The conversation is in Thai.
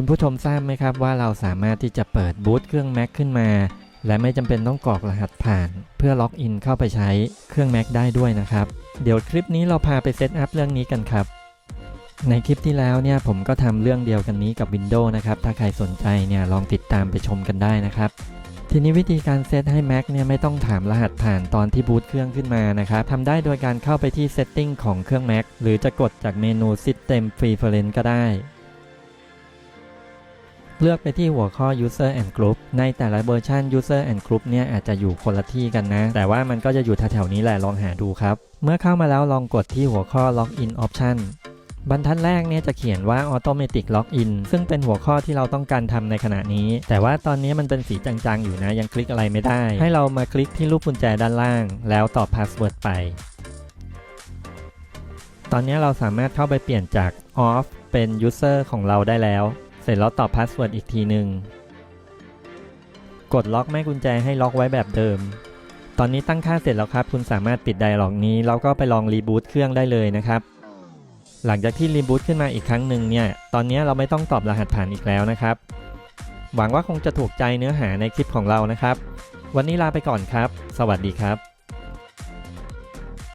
คุณผู้ชมทราบไหมครับว่าเราสามารถที่จะเปิดบูตเครื่อง Mac ขึ้นมา และไม่จำเป็นต้องกรอกรหัสผ่าน เพื่อล็อกอินเข้าไปใช้เครื่อง Mac ได้ด้วยนะครับ เดี๋ยวคลิปนี้เราพาไปเซตอัพเรื่องนี้กันครับ ในคลิปที่แล้วเนี่ยผมก็ทำเรื่องเดียวกันนี้กับ Windows นะครับ ถ้าใครสนใจเนี่ยลองติดตามไปชมกันได้นะครับ ทีนี้วิธีการเซตให้ Mac เนี่ยไม่ต้องถามรหัสผ่านตอนที่บูตเครื่องขึ้นมานะครับทำได้โดยการเข้าไปที่ Setting ของเครื่อง Mac หรือจะกดจากเมนู System Preference ก็ได้ เลือกไปที่หัวข้อ User and Group ในแต่ละเวอร์ชัน User and Group เนี่ยอาจจะอยู่คนละที่กันนะ แต่ว่ามันก็จะอยู่แถวๆนี้แหละลองหาดูครับ เมื่อเข้ามาแล้วลองกดที่หัวข้อ Login Option บรรทัดแรกเนี่ยจะเขียนว่า Automatic Login ซึ่งเป็นหัวข้อที่เราต้องการทำในขณะนี้ แต่ว่าตอนนี้มันเป็นสีจางๆ อยู่นะ ยังคลิกอะไรไม่ได้ ให้เรามาคลิกที่รูปกุญแจด้านล่าง แล้วตอบ Password ไป ตอนนี้เราสามารถเข้าไปเปลี่ยนจาก Off เป็น User ของเราได้แล้ว ร็จแล้วตอบ Password อีกทีหนึ่งกดล็อกแม่กุญแจให้ล็อกไว้แบบเดิม ตอนนี้ตั้งค่าเสร็จแล้วครับ คุณสามารถปิดไดอะล็อกนี้ แล้วก็ไปลองรีบูตเครื่องได้เลยนะครับ หลังจากที่รีบูตขึ้นมาอีกครั้งหนึ่งเนี่ย ตอนนี้เราไม่ต้องตอบรหัสผ่านอีกแล้วนะครับ หวังว่าคงจะถูกใจเนื้อหาในคลิปของเรานะครับ วันนี้ลาไปก่อนครับ สวัสดีครับ